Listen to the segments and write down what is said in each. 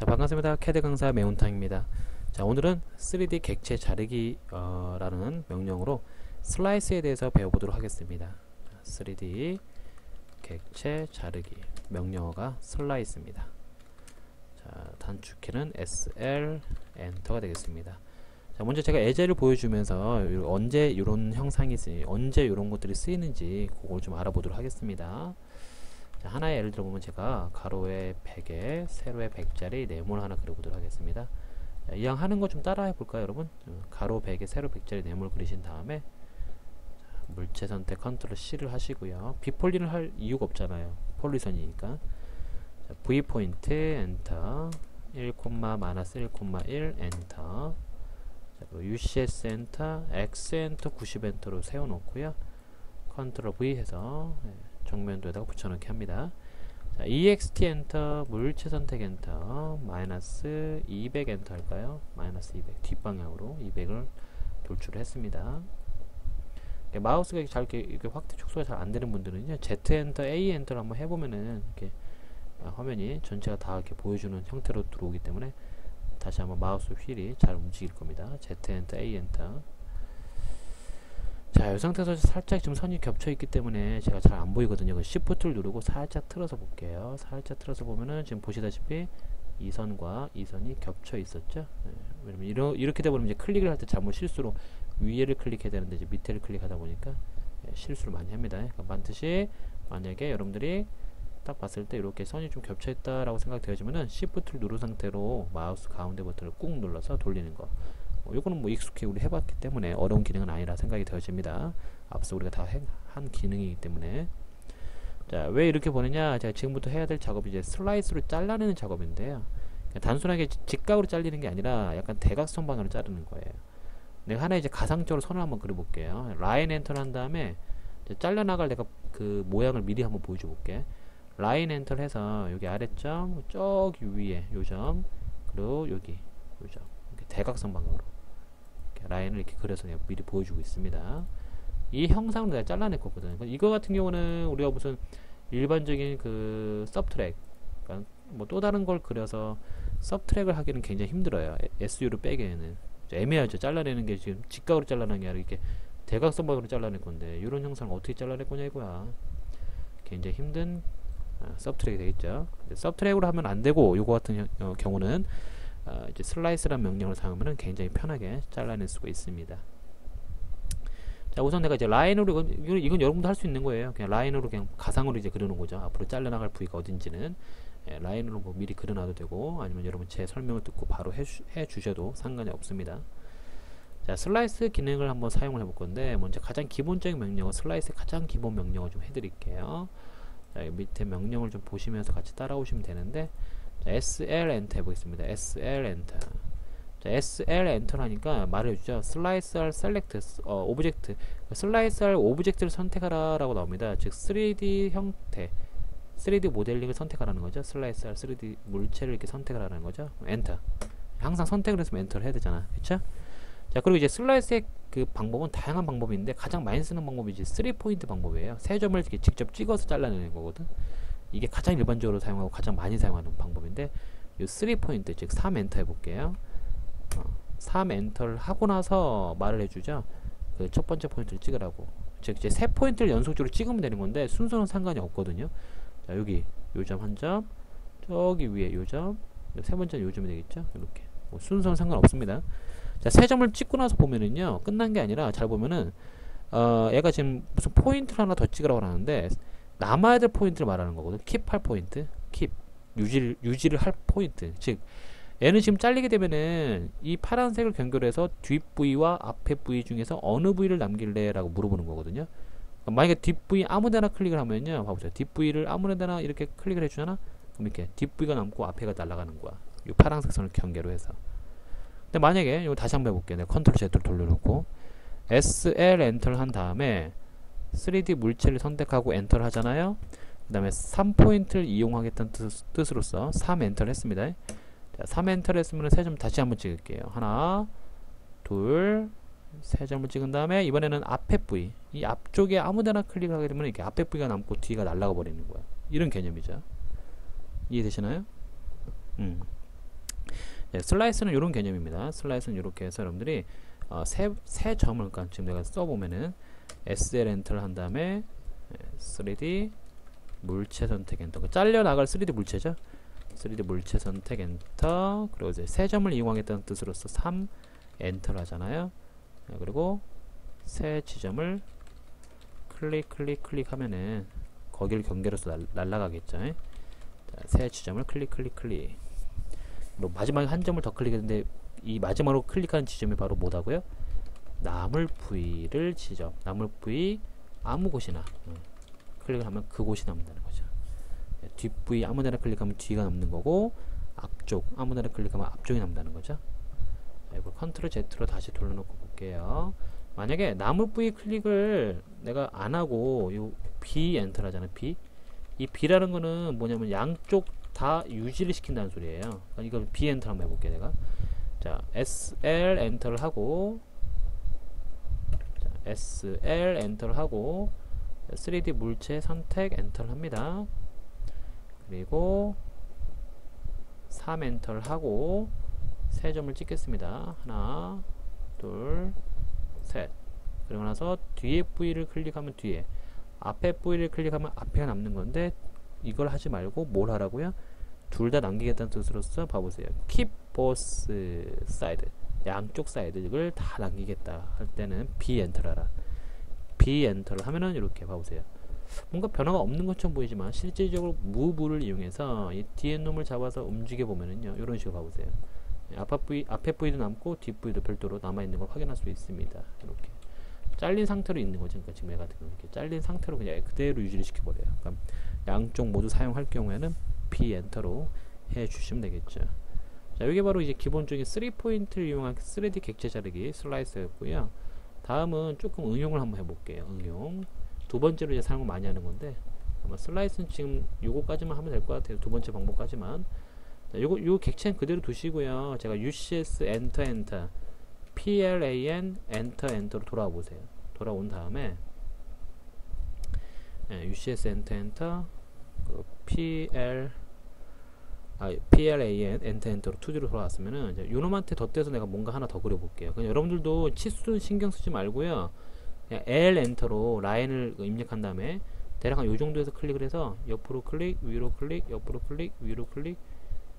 자 반갑습니다. 캐드 강사 매운탕입니다. 자 오늘은 3D 객체 자르기 어, 라는 명령으로 슬라이스에 대해서 배워보도록 하겠습니다. 3D 객체 자르기 명령어가 슬라이스입니다. 자 단축키는 SL 엔터가 되겠습니다. 자 먼저 제가 예제를 보여주면서 언제 이런 형상이 쓰 언제 이런 것들이 쓰이는지 그걸 좀 알아보도록 하겠습니다. 자, 하나의 예를 들어보면 제가 가로에 100에 세로에 100짜리 네모를 하나 그려보도록 하겠습니다. 자, 이왕 하는 거 좀 따라 해 볼까요 여러분? 어, 가로 100에 세로 100짜리 네모를 그리신 다음에 자, 물체 선택 컨트롤 C를 하시고요. 비폴리를 할 이유가 없잖아요. 폴리선이니까 자, V 포인트 엔터 1, 마이너스 1, 1 엔터 자, UCS 엔터 X 엔터 90 엔터로 세워놓고요. 컨트롤 V 해서 네. 정면도에다가 붙여넣기 합니다. 자, EXT 엔터, 물체 선택 엔터, 마이너스 200 엔터 할까요? 마이너스 200, 뒷방향으로 200을 돌출했습니다. 마우스가 잘 이렇게, 확대 축소가 잘 안 되는 분들은요, Z 엔터, A 엔터를 한번 해보면은, 이렇게 아, 화면이 전체가 다 이렇게 보여주는 형태로 들어오기 때문에 다시 한번 마우스 휠이 잘 움직일 겁니다. Z 엔터, A 엔터. 자, 이 상태에서 살짝 좀 선이 겹쳐 있기 때문에 제가 잘 안 보이거든요. 그 Shift를 누르고 살짝 틀어서 볼게요. 살짝 틀어서 보면은 지금 보시다시피 이 선과 이 선이 겹쳐 있었죠. 네, 왜냐면 이러, 이렇게 되면 이제 클릭을 할 때 잘못 실수로 위에를 클릭해야 되는데 이제 밑에를 클릭하다 보니까 네, 실수를 많이 합니다. 그러니까 반드시 만약에 여러분들이 딱 봤을 때 이렇게 선이 좀 겹쳐 있다라고 생각되어지면은 Shift를 누른 상태로 마우스 가운데 버튼을 꾹 눌러서 돌리는 거. 어, 요거는 뭐 익숙해 우리 해봤기 때문에 어려운 기능은 아니라 생각이 되어집니다. 앞서 우리가 다 한 기능이기 때문에 자 왜 이렇게 보느냐 제가 지금부터 해야 될 작업이 이제 슬라이스로 잘라내는 작업인데요. 단순하게 직각으로 잘리는 게 아니라 약간 대각선 방향으로 자르는 거예요. 내가 하나 이제 가상적으로 선을 한번 그려볼게요. 라인 엔터를 한 다음에 잘려나갈 내가 그 모양을 미리 한번 보여줘 볼게. 라인 엔터를 해서 여기 아래점, 저기 위에 요점, 그리고 여기 요점. 대각선 방향으로 라인을 이렇게 그려서 미리 보여주고 있습니다. 이 형상을 내가 잘라낼 거거든. 이거 같은 경우는 우리가 무슨 일반적인 그 서브트랙, 그러니까 뭐 또 다른 걸 그려서 서브트랙을 하기는 굉장히 힘들어요. SU를 빼기에는 애매하죠. 잘라내는 게 지금 직각으로 잘라내는 게 아니라 이렇게 대각선 방향으로 잘라낼 건데 이런 형상을 어떻게 잘라낼 거냐 이거야. 굉장히 힘든 아, 서브트랙이 되겠죠. 서브트랙으로 하면 안 되고 요거 같은 어, 경우는 어, 이제 슬라이스라는 명령을 사용하면 굉장히 편하게 잘라낼 수가 있습니다. 자 우선 내가 이제 라인으로 이건, 이건 여러분도 할 수 있는 거예요. 그냥 라인으로 그냥 가상으로 이제 그려놓은 거죠. 앞으로 잘라나갈 부위가 어딘지는 예, 라인으로 뭐 미리 그려놔도 되고 아니면 여러분 제 설명을 듣고 바로 해주, 해주셔도 상관이 없습니다. 자 슬라이스 기능을 한번 사용을 해볼 건데 먼저 가장 기본적인 명령어 슬라이스의 가장 기본 명령어 좀 해드릴게요. 자, 밑에 명령을 좀 보시면서 같이 따라오시면 되는데 자, SL 엔터 해보겠습니다. SL 엔터. 자, SL 엔터라니까 말해주죠. 슬라이스할 셀렉트 어, 오브젝트 슬라이스할 오브젝트를 선택하라 라고 나옵니다. 즉 3D 형태 3D 모델링을 선택하라는 거죠. 슬라이스할 3D 물체를 이렇게 선택하라는 거죠. 엔터. 항상 선택을 했으면 엔터를 해야 되잖아. 그쵸? 자, 그리고 이제 슬라이스의 그 방법은 다양한 방법인데 가장 많이 쓰는 방법이 이제 3포인트 방법이에요. 세 점을 이렇게 직접 찍어서 잘라내는 거거든. 이게 가장 일반적으로 사용하고 가장 많이 사용하는 방법인데 이 3포인트 즉 3엔터 해볼게요. 어, 3엔터를 하고 나서 말을 해주죠. 그 첫 번째 포인트를 찍으라고. 즉 이제 세 포인트를 연속적으로 찍으면 되는 건데 순서는 상관이 없거든요. 자 여기 요점 한점 저기 위에 요점 세 번째는 요점이 되겠죠? 이렇게. 뭐 순서는 상관없습니다. 자세 점을 찍고 나서 보면은요 끝난 게 아니라 잘 보면은 어 얘가 지금 무슨 포인트를 하나 더 찍으라고 하는데 남아야 될 포인트를 말하는 거거든. 킵할 포인트, 킵 유지를 유지를 할 포인트. 즉 얘는 지금 잘리게 되면은 이 파란색을 경결해서 뒷 부위와 앞에 부위 중에서 어느 부위를 남길래라고 물어보는 거거든요. 만약에 뒷 부위 아무데나 클릭을 하면요, 봐보세요. 뒷 부위를 아무데나 이렇게 클릭을 해주잖아. 그럼 이렇게 뒷 부위가 남고 앞에가 날아가는 거야. 이 파란색 선을 경계로 해서. 근데 만약에 이거 다시 한번 해볼게요. 내가 컨트롤 Z를 돌려놓고 SL 엔터를 한 다음에 3D 물체를 선택하고 엔터를 하잖아요. 그 다음에 3포인트를 이용하겠다는 뜻, 으로서 3 엔터를 했습니다. 자, 3 엔터를 했으면 세 점 다시 한번 찍을게요. 하나, 둘, 세 점을 찍은 다음에 이번에는 앞에 부위, 이 앞쪽에 아무데나 클릭하게 되면 이렇게 앞에 부위가 남고 뒤가 날아가 버리는 거야. 이런 개념이죠. 이해되시나요? 음. 네, 슬라이스는 이런 개념입니다. 슬라이스는 이렇게 해서 여러분들이 어, 세, 세 점을 그러니까 지금 내가 써보면은 SL 엔터를 한 다음에 3D 물체 선택 엔터 그 잘려 나갈 3D 물체죠. 3D 물체 선택 엔터 그리고 이제 세 점을 이용하겠다는 뜻으로서 3 엔터를 하잖아요. 네, 그리고 새 지점을 클릭 클릭 클릭하면은 거기를 경계로서 날, 날아가겠죠. 자, 새 지점을 클릭 클릭 클릭 뭐 마지막에 한 점을 더 클릭했는데 이 마지막으로 클릭한 지점이 바로 뭐다고요? 남을 부위를 지점 남을 부위 아무 곳이나 음, 클릭을 하면 그곳이 남는다는 거죠. 네, 뒷부위 아무 데나 클릭하면 뒤가 남는 거고 앞쪽 아무 데나 클릭하면 앞쪽이 남는다는 거죠. 자, 이걸 컨트롤 Z로 다시 돌려놓고 볼게요. 만약에 나무 부위 클릭을 내가 안 하고 요 B 엔터 하잖아요. B 이 B라는 거는 뭐냐면 양쪽 다 유지를 시킨다는 소리예요. 그러니까 이걸 B 엔터 한번 해볼게 내가. 자 SL 엔터를 하고 자, SL 엔터를 하고 3D 물체 선택 엔터를 합니다. 그리고 3 엔터를 하고 세 점을 찍겠습니다. 하나, 둘, 셋. 그리고 나서 뒤에 부위를 클릭하면 뒤에, 앞에 부위를 클릭하면 앞에가 남는 건데 이걸 하지 말고 뭘 하라고요? 둘 다 남기겠다는 뜻으로서 봐보세요. keep both side. 양쪽 사이드를 다 남기겠다 할 때는 B 엔터를 하라. B 엔터를 하면은 이렇게 봐보세요. 뭔가 변화가 없는 것처럼 보이지만 실질적으로 move를 이용해서 이 뒤에 놈을 잡아서 움직여 보면은요. 이런 식으로 봐보세요. 앞에 부위, 앞에 부위도 남고 뒷 부위도 별도로 남아 있는 걸 확인할 수 있습니다. 이렇게 잘린 상태로 있는 거죠. 그러니까 지금 얘 같은 경우 이렇게 잘린 상태로 그냥 그대로 유지를 시켜버려요. 그러니까 양쪽 모두 사용할 경우에는 P 엔터로 해 주시면 되겠죠. 자, 이게 바로 이제 기본적인 3포인트를 이용한 3D 객체 자르기 슬라이스였고요. 다음은 조금 응용을 한번 해볼게요. 응용. 두 번째로 이제 사용을 많이 하는 건데 아마 슬라이스는 지금 요거까지만 하면 될 것 같아요. 두 번째 방법까지만. 자, 요거 요 객체는 그대로 두시고요. 제가 UCS 엔터 엔터 PLAN 엔터 엔터로 돌아와 보세요. 돌아온 다음에 예, UCS 엔터 엔터 그 PL 아, PLAN 엔터 엔터로 2D로 돌아왔으면은 이제 요놈한테 덧대서 내가 뭔가 하나 더 그려볼게요. 그냥 여러분들도 치수 신경 쓰지 말고요. 그냥 L 엔터로 라인을 입력한 다음에 대략 한 요 정도에서 클릭을 해서 옆으로 클릭, 위로 클릭, 옆으로 클릭, 위로 클릭,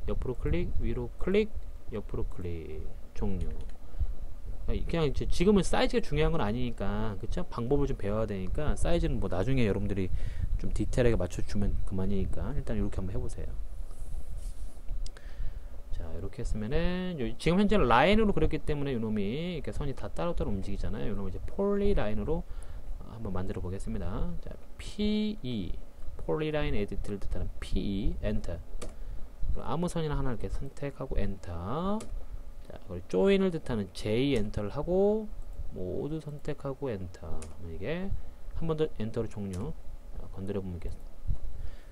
옆으로 클릭, 위로 클릭, 옆으로 클릭, 종료. 그냥 이제 지금은 사이즈가 중요한 건 아니니까, 그쵸? 방법을 좀 배워야 되니까, 사이즈는 뭐 나중에 여러분들이 좀 디테일하게 맞춰주면 그만이니까, 일단 이렇게 한번 해보세요. 자, 이렇게 했으면은, 요, 지금 현재 라인으로 그렸기 때문에 요놈이, 이렇게 선이 다 따로따로 움직이잖아요. 요놈을 이제 폴리 라인으로 한번 만들어 보겠습니다. 자, PE, 폴리라인 에디트를 뜻하는 PE, 엔터. 아무 선이나 하나 이렇게 선택하고 엔터 자 그리고 조인을 뜻하는 J 엔터를 하고 모두 선택하고 엔터 이게 한 번 더 엔터로 종료 건드려 보면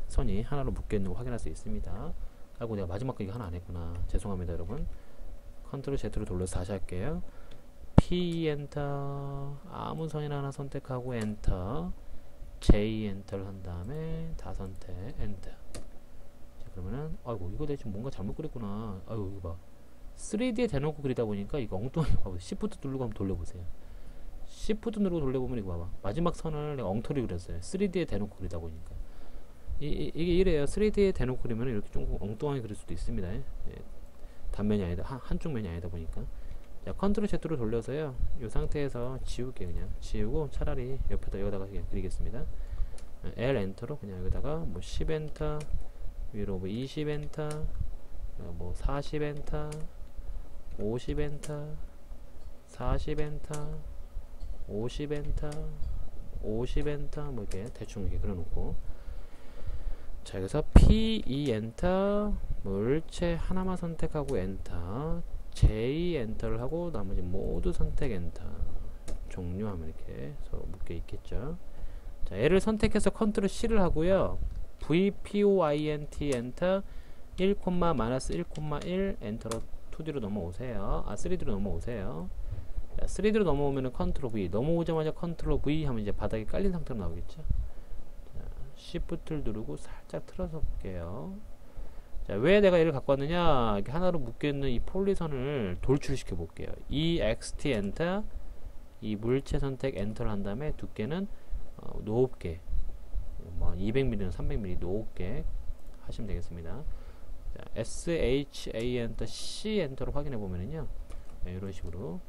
선이 하나로 묶여 있는 거 확인할 수 있습니다 하고 내가 마지막 거 이거 하나 안 했구나. 죄송합니다 여러분. 컨트롤 Z로 돌려서 다시 할게요. P 엔터 아무 선이나 하나 선택하고 엔터 J 엔터를 한 다음에 다 선택 엔터 그러면은 아이고 이거 지금 뭔가 잘못 그렸구나. 아이고 이거 봐. 3D에 대놓고 그리다 보니까 이거 엉뚱하게 봐보세요 Shift 누르고 한번 돌려보세요. Shift 누르고 돌려보면 이거 봐봐. 마지막 선을 엉터리 그렸어요. 3D에 대놓고 그리다 보니까 이, 이, 이게 이래요. 3D에 대놓고 그리면 이렇게 좀 엉뚱하게 그릴 수도 있습니다. 예. 단면이 아니다. 한, 한쪽 면이 아니다 보니까. 자 컨트롤 Z로 돌려서요. 이 상태에서 지울게 그냥. 지우고 차라리 옆에다 여기다가 그냥 그리겠습니다. L 엔터로 그냥 여기다가 뭐 10 엔터 위로 뭐 20 엔터 뭐 40 엔터 50 엔터 40 엔터 50 엔터 50 엔터 뭐 이렇게 대충 이렇게 그려놓고 자 여기서 P2 엔터 물체 하나만 선택하고 엔터 J 엔터를 하고 나머지 모두 선택 엔터 종료하면 이렇게 서로 묶여 있겠죠. 자 얘를 선택해서 컨트롤 C를 하고요. VPOINT 엔터 1, 마이너스 1,1 엔터로 2D로 넘어오세요. 아 3D로 넘어오세요. 자, 3D로 넘어오면은 컨트롤 V. 넘어오자마자 컨트롤 V 하면 이제 바닥에 깔린 상태로 나오겠죠. 자, Shift를 누르고 살짝 틀어서 볼게요. 자, 왜 내가 얘를 갖고 왔느냐? 이렇게 하나로 묶여있는 이 폴리선을 돌출시켜 볼게요. ext 엔터, 이 물체 선택 엔터를 한 다음에 두께는 어, 높게, 뭐 200mm나 300mm 높게 하시면 되겠습니다. 자, SHA 엔터, C 엔터로 확인해 보면은요, 네, 이런 식으로.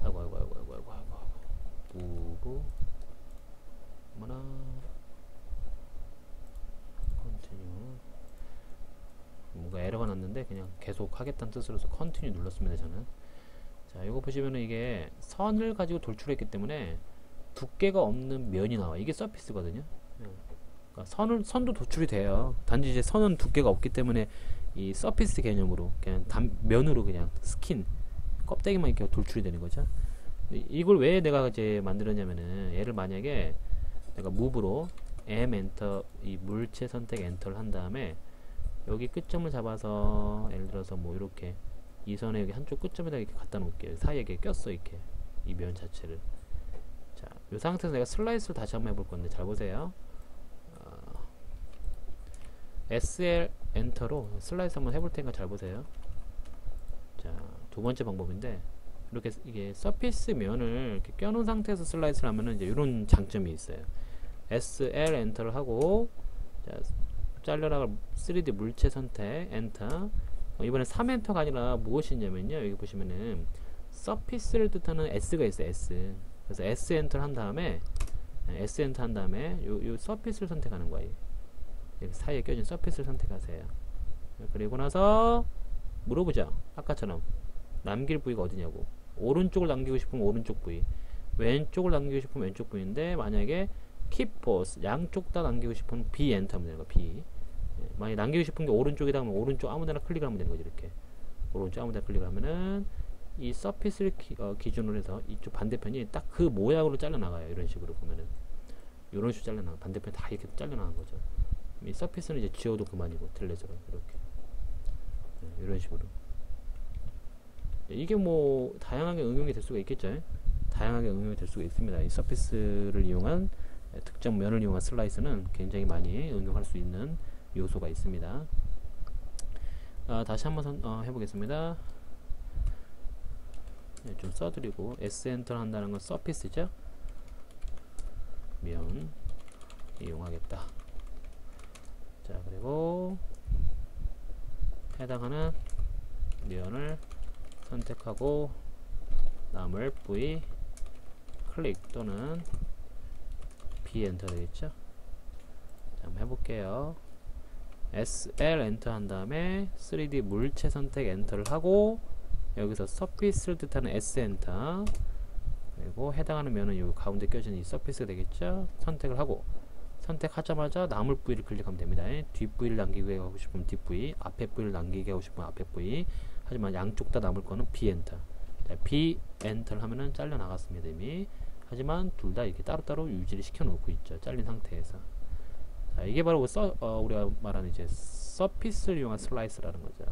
아이고, 아이고, 아이고, 아이고, 아이고, 아이고, 부부, 뭐나, 컨티뉴. 뭔가 에러가 났는데 그냥 계속 하겠다는 뜻으로서 컨티뉴 눌렀습니다, 저는. 자, 이거 보시면은 이게 선을 가지고 돌출했기 때문에 두께가 없는 면이 나와. 이게 서피스거든요. 그러니까 선을 선도 도출이 돼요. 단지 이제 선은 두께가 없기 때문에 이 서피스 개념으로 그냥 단, 면으로 그냥 스킨 껍데기만 이렇게 돌출이 되는 거죠. 이걸 왜 내가 이제 만들었냐면은 얘를 만약에 내가 무브로 M 엔터 이 물체 선택 엔터를 한 다음에 여기 끝점을 잡아서 예를 들어서 뭐 이렇게 이 선에 여기 한쪽 끝점에다 이렇게 갖다 놓을게요. 사이에 이렇게 꼈어 이렇게 이 면 자체를. 자, 이 상태에서 내가 슬라이스를 다시 한번 해볼 건데 잘 보세요. 어, SL 엔터로 슬라이스 한번 해볼 테니까 잘 보세요. 자, 두 번째 방법인데 이렇게 이게 서피스 면을 이렇게 껴놓은 상태에서 슬라이스를 하면은 이제 이런 장점이 있어요. SL 엔터를 하고 자, 잘려나갈 3D 물체 선택 엔터. 어, 이번에 3엔터가 아니라 무엇이냐면요. 여기 보시면은 서피스를 뜻하는 S가 있어요 S. 그래서 S 엔터를 한 다음에 예, S 엔터 한 다음에 요, 요 서피스를 선택하는 거예요. 사이에 껴진 서피스를 선택하세요. 그리고 나서 물어보죠. 아까처럼 남길 부위가 어디냐고 오른쪽을 남기고 싶으면 오른쪽 부위 왼쪽을 남기고 싶으면 왼쪽 부위인데 만약에 both 양쪽 다 남기고 싶으면 B 엔터 하면 되는 거 B 예, 만약 남기고 싶은 게 오른쪽이다 하면 오른쪽 아무데나 클릭을 하면 되는 거죠 이렇게. 오른쪽 아무데나 클릭을 하면은 이 서피스를 기, 어, 기준으로 해서 이쪽 반대편이 딱 그 모양으로 잘려나가요 이런 식으로 보면은. 이런 식으로 잘려나가 반대편 다 이렇게 잘려나간 거죠. 이 서피스는 이제 지워도 그만이고 텔레저로 이렇게. 네, 이런 식으로. 네, 이게 뭐 다양하게 응용이 될 수가 있겠죠 다양하게 응용이 될 수가 있습니다 이 서피스를 이용한 특정 면을 이용한 슬라이스는 굉장히 많이 응용할 수 있는 요소가 있습니다. 아, 다시 한번 선, 어, 해보겠습니다. 네, 좀 써드리고 S 엔터 한다는 건 서피스죠. 면 이용하겠다. 자 그리고 해당하는 면을 선택하고 남을 부위 클릭 또는 B 엔터 되겠죠? 자, 한번 해볼게요. SL 엔터 한 다음에 3D 물체 선택 엔터를 하고 여기서 서피스를 뜻하는 S 엔터 그리고 해당하는 면은 요 가운데 껴진 이 서피스가 되겠죠? 선택을 하고 선택하자마자 남을 부위를 클릭하면 됩니다. 뒷 부위를 남기게 하고 싶으면 뒷 부위, 앞에 부위를 남기게 하고 싶으면 앞에 부위 하지만 양쪽 다 남을 거는 B 엔터. 자, B 엔터를 하면은 잘려 나갔습니다 이미. 하지만 둘 다 이렇게 따로따로 유지를 시켜 놓고 있죠 잘린 상태에서. 자, 이게 바로 서, 어, 우리가 말하는 이제 서피스를 이용한 슬라이스라는 거죠.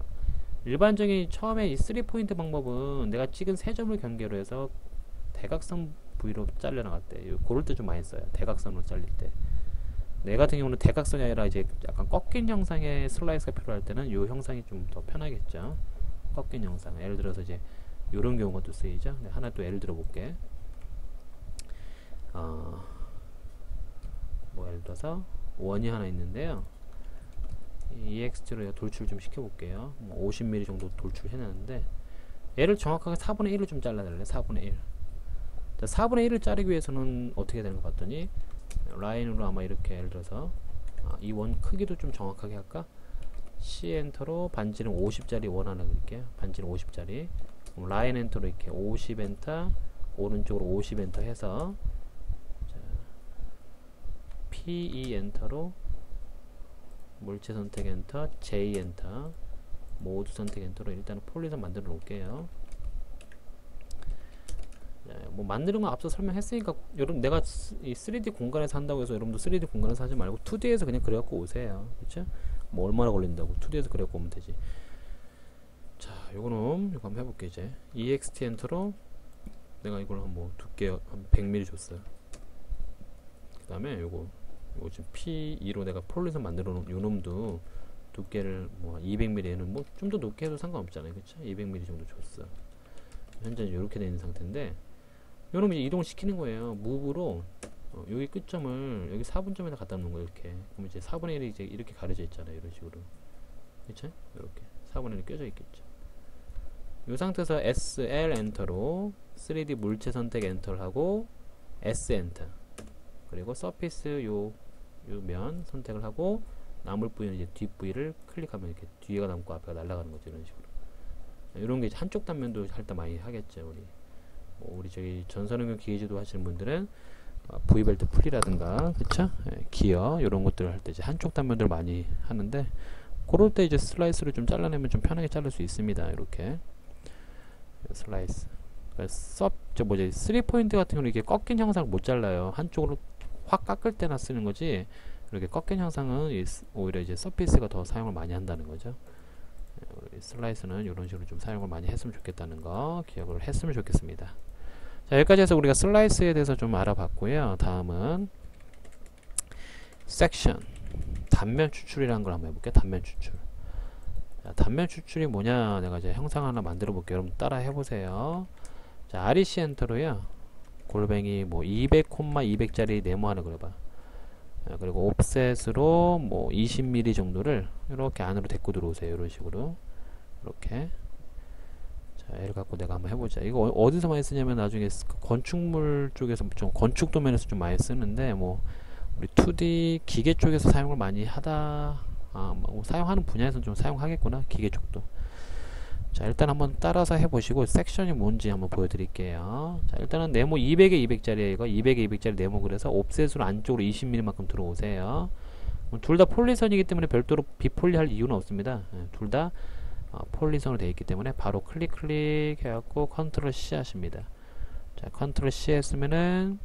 일반적인 처음에 이 3포인트 방법은 내가 찍은 세 점을 경계로 해서 대각선 부위로 잘려 나갈 때 고를 때좀 많이 써요 대각선으로 잘릴 때. 내 같은 경우는 대각선이 아니라 이제 약간 꺾인 형상의 슬라이스가 필요할 때는 이 형상이 좀 더 편하겠죠 꺾인 형상 예를 들어서 이제 이런 경우가 또 쓰이죠 네, 하나 또 예를 들어 볼게 어, 뭐 예를 들어서 원이 하나 있는데요. EXT로 돌출 좀 시켜볼게요. 뭐 50mm 정도 돌출해놨는데 얘를 정확하게 4분의 1을 좀 잘라달래 4분의 1 자, 4분의 1을 자르기 위해서는 어떻게 되는 거 봤더니 라인으로 아마 이렇게 예를 들어서 아, 이원 크기도 좀 정확하게 할까? C 엔터로 반지름 50짜리 원 하나 그릴게요. 반지름 50짜리 라인 엔터로 이렇게 50 엔터 오른쪽으로 50 엔터 해서 PE 엔터로 물체 선택 엔터, J 엔터, 모두 선택 엔터로 일단은 폴리선 만들어 놓을게요. 네, 뭐 만드는 거 앞서 설명했으니까 여러분 내가 이 3D 공간에서 한다고 해서 여러분도 3D 공간에서 하지 말고 2D에서 그냥 그래갖고 오세요. 그쵸? 뭐 얼마나 걸린다고 2D에서 그래갖고 오면 되지. 자, 요거는 요거 한번 해볼게 이제 EXT 엔터로 내가 이걸 한뭐 두께 한 100mm 줬어요. 그 다음에 요거 요 지금 P2로 내가 폴리선 만들어 놓은 요 놈도 두께를 뭐 200mm는 뭐 좀 더 높게 해도 상관없잖아요. 그쵸? 200mm 정도 줬어. 현재 이렇게 되어 있는 상태인데 요놈 이제 이동을 시키는 거예요. 무브로 어, 여기 끝점을 여기 4분점에다 갖다 놓는 거예요. 이렇게. 그럼 이제 4분의 1이 이제 이렇게 가려져 있잖아요. 이런 식으로. 그쵸? 이렇게. 4분의 1이 껴져 있겠죠. 이 상태에서 SL 엔터로 3D 물체 선택 엔터를 하고 S 엔터 그리고 서피스 요, 요 면 선택을 하고 남을 부위는 이제 뒷 부위를 클릭하면 이렇게 뒤에가 남고 앞에가 날아가는 거죠 이런 식으로 이런 게 한쪽 단면도 할 때 많이 하겠죠 우리 뭐 우리 저기 전선응용 기계지도 하시는 분들은 어, V벨트 풀이라든가 그쵸? 예, 기어 이런 것들을 할 때 이제 한쪽 단면들 많이 하는데 그럴 때 이제 슬라이스로 좀 잘라내면 좀 편하게 자를 수 있습니다 이렇게. 슬라이스. 섭저 뭐지 3포인트 같은 경우는 이게 꺾인 형상을 못 잘라요. 한쪽으로 확 깎을 때나 쓰는 거지 이렇게 꺾인 형상은 오히려 이제 서피스가 더 사용을 많이 한다는 거죠. 예, 슬라이스는 이런 식으로 좀 사용을 많이 했으면 좋겠다는 거 기억을 했으면 좋겠습니다 자 여기까지 해서 우리가 슬라이스에 대해서 좀 알아봤고요. 다음은 섹션 단면 추출이라는 걸 한번 해볼게요. 단면 추출. 자, 단면 추출이 뭐냐? 내가 이제 형상 하나 만들어 볼게요. 여러분 따라 해보세요. 자 REC 엔터로요. 골뱅이 뭐 200, 200짜리 네모 하나 그려봐. 자, 그리고 옵셋으로 뭐 20mm 정도를 이렇게 안으로 데리고 들어오세요. 이런 식으로. 이렇게. 자 얘를 갖고 내가 한번 해보자. 이거 어, 디서 많이 쓰냐면 나중에 건축물 쪽에서 좀 건축 도면에서 좀 많이 쓰는데 뭐 우리 2D 기계 쪽에서 사용을 많이 하다 아, 뭐 사용하는 분야에서는 좀 사용하겠구나 기계 쪽도. 자 일단 한번 따라서 해보시고 섹션이 뭔지 한번 보여드릴게요. 자 일단은 네모 200에 200짜리 이거. 200에 200짜리 네모 그래서 옵셋으로 안쪽으로 20mm만큼 들어오세요. 둘 다 폴리선이기 때문에 별도로 비폴리 할 이유는 없습니다. 네, 둘다 어, 폴리선으로 되어 있기 때문에 바로 클릭 클릭 해갖고 컨트롤 C 하십니다 자 컨트롤 C 했으면은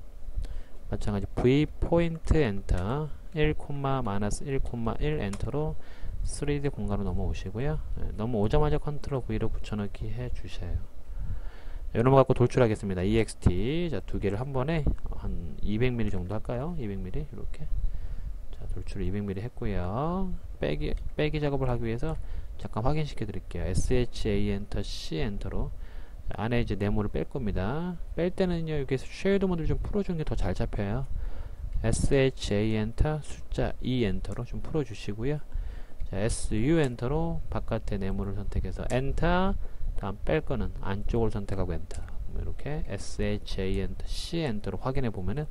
마찬가지 V 포인트 엔터 1, 마이너스 1,1 엔터로 3D 공간으로 넘어오시고요. 네, 넘어오자마자 컨트롤 V로 붙여넣기 해 주세요. 이런 거 갖고 돌출하겠습니다. EXT 자 두 개를 한 번에 한 200mm 정도 할까요? 200mm 이렇게 자 돌출 200mm 했고요. 빼기 빼기 작업을 하기 위해서 잠깐 확인시켜 드릴게요. SHA 엔터 C 엔터로 안에 이제 네모를 뺄 겁니다. 뺄 때는요 여기서 쉐이드 모드를 좀 풀어주는 게 더 잘 잡혀요. SHA 엔터 숫자 2 엔터로 좀 풀어주시고요. 자, SU 엔터로 바깥의 네모를 선택해서 엔터 다음 뺄 거는 안쪽을 선택하고 엔터 뭐 이렇게 SHA 엔터 C 엔터로 확인해 보면은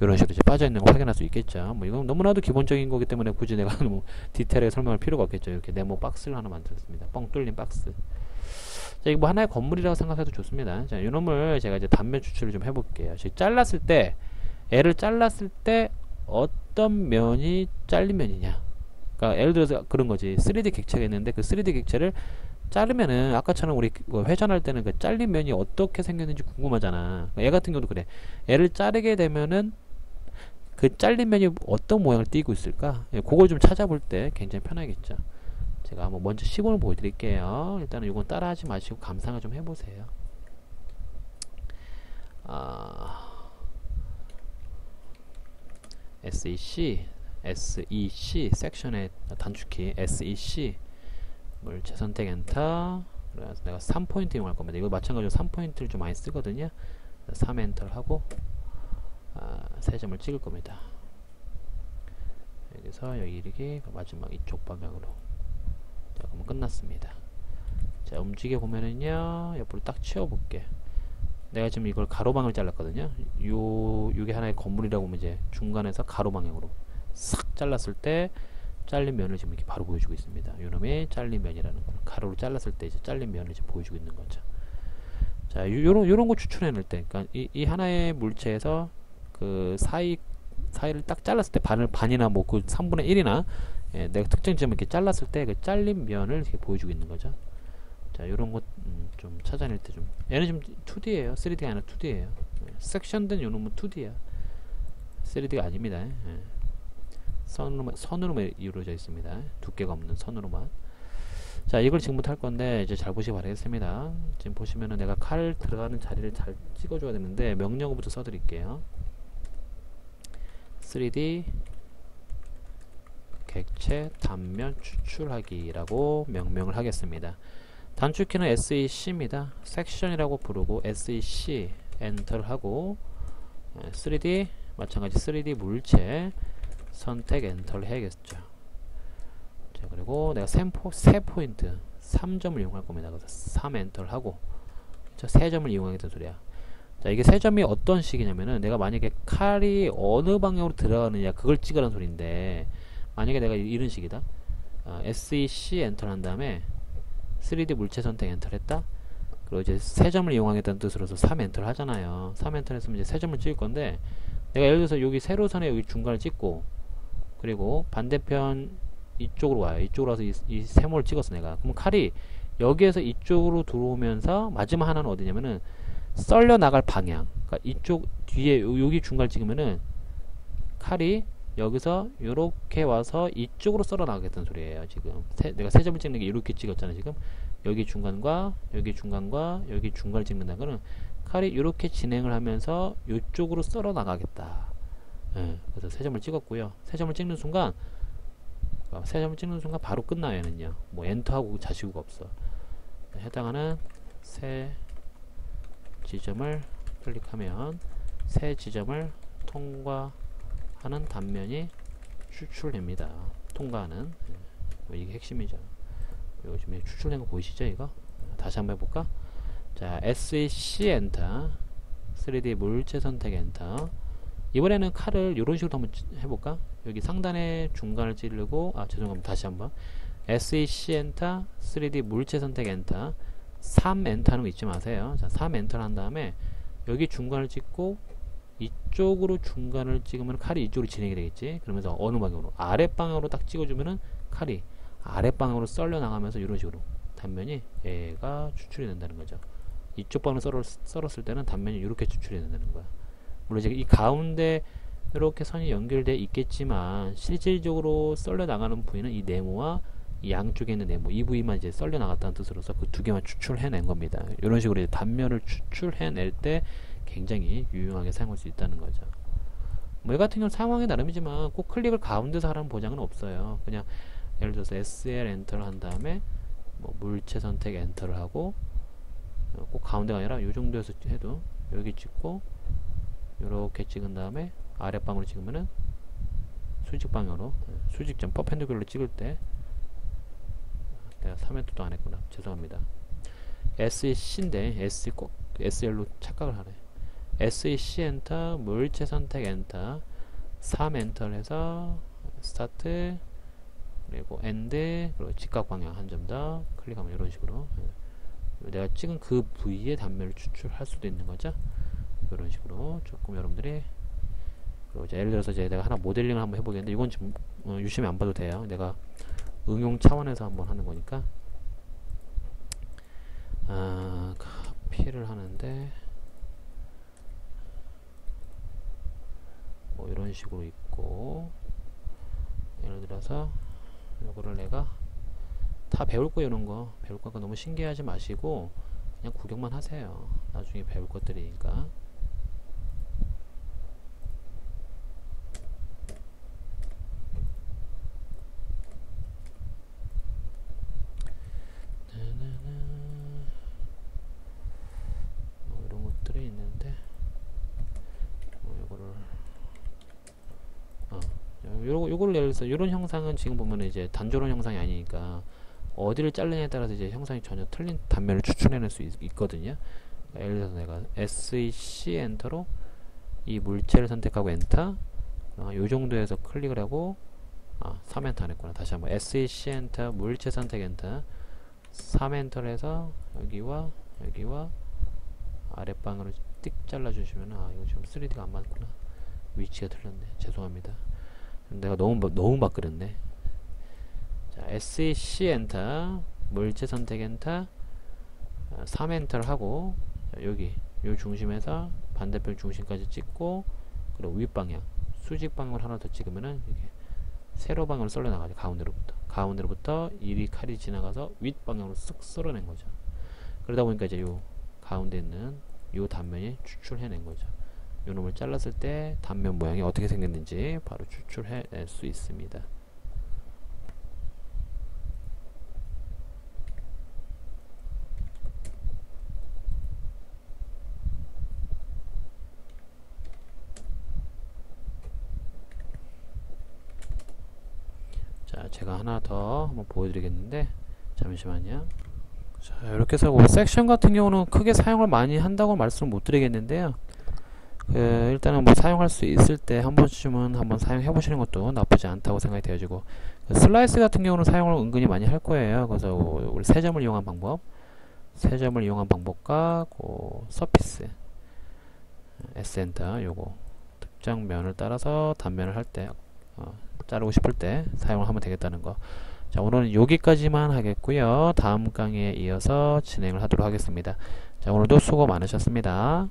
이런 식으로 이제 빠져 있는 걸 확인할 수 있겠죠. 뭐 이건 너무나도 기본적인 거기 때문에 굳이 내가 너무 디테일하게 설명할 필요가 없겠죠. 이렇게 네모 박스를 하나 만들었습니다. 뻥 뚫린 박스. 자, 이거 뭐 하나의 건물이라고 생각해도 좋습니다. 자, 이놈을 제가 이제 단면 추출을 좀 해볼게요. 잘랐을 때 애를 잘랐을 때 어떤 면이 잘린 면이냐 그러니까 예를 들어서 그런 거지 3D 객체가 있는데 그 3D 객체를 자르면은 아까처럼 우리 그 회전할 때는 그 잘린 면이 어떻게 생겼는지 궁금하잖아 그러니까 얘 같은 경우도 그래 애를 자르게 되면은 그 잘린 면이 어떤 모양을 띠고 있을까? 예, 그걸 좀 찾아볼 때 굉장히 편하겠죠. 제가 한번 먼저 시범을 보여드릴게요. 일단은 이건 따라하지 마시고 감상을 좀 해보세요. 아... SEC SEC 섹션의 단축키 SEC 뭘 재선택 엔터. 그래서 내가 3포인트 이용할 겁니다. 이거 마찬가지로 3포인트를 좀 많이 쓰거든요. 3 엔터를 하고 아, 3점을 찍을 겁니다. 여기서 여기 이렇게 마지막 이쪽 방향으로 자 그러면 끝났습니다. 자 움직여 보면은요 옆으로 딱 치워볼게. 내가 지금 이걸 가로방을 잘랐거든요. 요, 요게 하나의 건물이라고 하면 이제 중간에서 가로방향으로 싹 잘랐을 때 잘린 면을 지금 이렇게 바로 보여주고 있습니다. 요놈의 잘린 면이라는 거 가로로 잘랐을 때 이제 잘린 면을 지금 보여주고 있는 거죠. 자, 요런, 요런 거 추출해낼 때, 그러니까 이, 이 하나의 물체에서 그 사이, 사이를 딱 잘랐을 때 반을, 반이나 뭐그 3분의 1이나 예, 내가 특정 지점을 이렇게 잘랐을 때 그 잘린 면을 이렇게 보여주고 있는 거죠. 자, 요런 것좀 음, 찾아낼 때 좀. 얘는 좀 2D예요. 3D가 아니라 2D예요. 섹션된 요놈은 2D야. 3D가 아닙니다. 예. 선으로만, 선으로만 이루어져 있습니다. 두께가 없는 선으로만. 자, 이걸 지금부터 할 건데, 이제 잘 보시기 바라겠습니다. 지금 보시면은 내가 칼 들어가는 자리를 잘 찍어줘야 되는데, 명령어부터 써드릴게요. 3D 객체 단면 추출하기라고 명명을 하겠습니다. 단축키는 SEC입니다. 섹션이라고 부르고 SEC 엔터를 하고 3D 마찬가지 3D 물체 선택 엔터를 해야겠죠. 자 그리고 내가 샘포, 세 포인트 3점을 이용할 겁니다. 그래서 3 엔터를 하고 자, 점을 이용하겠다는 소리야. 자 이게 세 점이 어떤 식이냐면은 내가 만약에 칼이 어느 방향으로 들어가느냐 그걸 찍으라는 소리인데 만약에 내가 이런 식이다. 어, SEC 엔터를 한 다음에 3D 물체 선택 엔터를 했다. 그리고 이제 세 점을 이용하겠다는 뜻으로서 3 엔터를 하잖아요. 3 엔터를 했으면 이제 세 점을 찍을 건데 내가 예를 들어서 여기 세로선에 여기 중간을 찍고 그리고 반대편 이쪽으로 와요. 이쪽으로 와서 이, 이 세모를 찍었어 내가. 그럼 칼이 여기에서 이쪽으로 들어오면서 마지막 하나는 어디냐면은 썰려 나갈 방향. 그러니까 이쪽 뒤에 여기 중간을 찍으면은 칼이 여기서 이렇게 와서 이쪽으로 썰어 나가겠다는 소리예요. 지금 세, 내가 세 점을 찍는 게 이렇게 찍었잖아요. 지금 여기 중간과 여기 중간과 여기 중간을 찍는다는 거는 칼이 이렇게 진행을 하면서 이쪽으로 썰어 나가겠다. 예, 그래서 세 점을 찍었고요. 세 점을 찍는 순간 어, 세 점을 찍는 순간 바로 끝나요. 얘는요. 뭐 엔터하고 자시구가 없어. 해당하는 세 지점을 클릭하면 새 지점을 통과하는 단면이 추출됩니다. 통과하는 네. 이게 핵심이죠. 지금 추출된 거 보이시죠? 이거 다시 한번 해볼까? 자, SEC 엔터 3D 물체 선택 엔터 이번에는 칼을 이런 식으로 한번 해볼까? 여기 상단에 중간을 찌르고 아 죄송합니다. 다시 한번 SEC 엔터 3D 물체 선택 엔터 3 엔터는 거 잊지 마세요. 자, 3 엔터를 한 다음에 여기 중간을 찍고 이쪽으로 중간을 찍으면 칼이 이쪽으로 진행이 되겠지. 그러면서 어느 방향으로 아랫방향으로 딱 찍어주면은 칼이 아랫방향으로 썰려 나가면서 이런 식으로 단면이 얘가 추출이 된다는 거죠. 이쪽 방향으로 썰었, 을 때는 단면이 이렇게 추출이 된다는 거야. 물론 이제 이 가운데 이렇게 선이 연결되어 있겠지만 실질적으로 썰려 나가는 부위는 이 네모와 이 양쪽에 있는 네모 이 부위만 이제 썰려 나갔다는 뜻으로서 그 두 개만 추출해낸 겁니다. 이런 식으로 단면을 추출해낼 때 굉장히 유용하게 사용할 수 있다는 거죠. 뭐 이 같은 경우 상황에 나름이지만 꼭 클릭을 가운데서 하라는 보장은 없어요. 그냥 예를 들어서 SL 엔터를 한 다음에 뭐 물체 선택 엔터를 하고 꼭 가운데가 아니라 이 정도에서 해도 여기 찍고 이렇게 찍은 다음에 아랫방으로 찍으면은 수직 방향으로 예, 수직점 퍼펜디큘러 찍을 때 내가 3m도 안 했구나. 죄송합니다. SEC인데 SE 꼭 SL로 착각을 하네. SEC 엔터 물체 선택 엔터 3 엔터를 해서 스타트 그리고 엔드 그리고 직각 방향 한 점 더 클릭하면 이런 식으로. 예. 내가 찍은 그 부위의 단면을 추출할 수도 있는 거죠? 이런 식으로 조금 여러분들이 그리고 이제 예를 들어서 이제 내가 하나 모델링을 한번 해보겠는데 이건 좀 어, 유심히 안 봐도 돼요. 내가 응용 차원에서 한번 하는 거니까 아, 카피를 하는데 뭐 이런 식으로 있고 예를 들어서 이거를 내가 다 배울 거 이런 거 배울 거가 너무 신기하지 마시고 그냥 구경만 하세요. 나중에 배울 것들이니까. 요거 요거를 예를 들어서 이런 형상은 지금 보면 이제 단조로운 형상이 아니니까 어디를 자르냐에 따라서 이제 형상이 전혀 틀린 단면을 추출해낼 수 있, 거든요. 그러니까 예를 들어서 내가 SEC 엔터로 이 물체를 선택하고 엔터 어, 요 정도에서 클릭을 하고 아 3엔터 안 했구나. 다시 한번 SEC 엔터 물체 선택 엔터. 3엔터를 해서 여기와 여기와 아랫방으로 띡 잘라주시면 아 이거 지금 3D가 안 맞구나. 위치가 틀렸네. 죄송합니다 내가 너무 너무 막 그렸네. 자, SC 엔터 물체 선택 엔터 3 아, 엔터를 하고 자, 여기 요 중심에서 반대편 중심까지 찍고 그리고 윗방향 수직 방향을 하나 더 찍으면은 이게 세로 방향으로 썰려 나가죠 가운데로부터. 가운데로부터 이리 칼이 지나가서 윗 방향으로 쓱 썰어낸 거죠. 그러다 보니까 이제 요 가운데 있는 요 단면이 추출해낸 거죠 요놈을 잘랐을 때 단면 모양이 어떻게 생겼는지 바로 추출해 낼 수 있습니다. 자, 제가 하나 더 한번 보여드리겠는데 잠시만요. 자, 이렇게 해서 뭐 섹션 같은 경우는 크게 사용을 많이 한다고 말씀을 못 드리겠는데요. 그 일단은 뭐 사용할 수 있을 때 한 번쯤은 한번 사용해 보시는 것도 나쁘지 않다고 생각이 되어지고 그 슬라이스 같은 경우는 사용을 은근히 많이 할 거예요. 그래서 우리 세 점을 이용한 방법, 세 점을 이용한 방법과 그 서피스 에센터 요거 특정 면을 따라서 단면을 할때 어, 자르고 싶을 때 사용을 하면 되겠다는 거. 자, 오늘은 여기까지만 하겠고요. 다음 강의에 이어서 진행을 하도록 하겠습니다. 자, 오늘도 수고 많으셨습니다.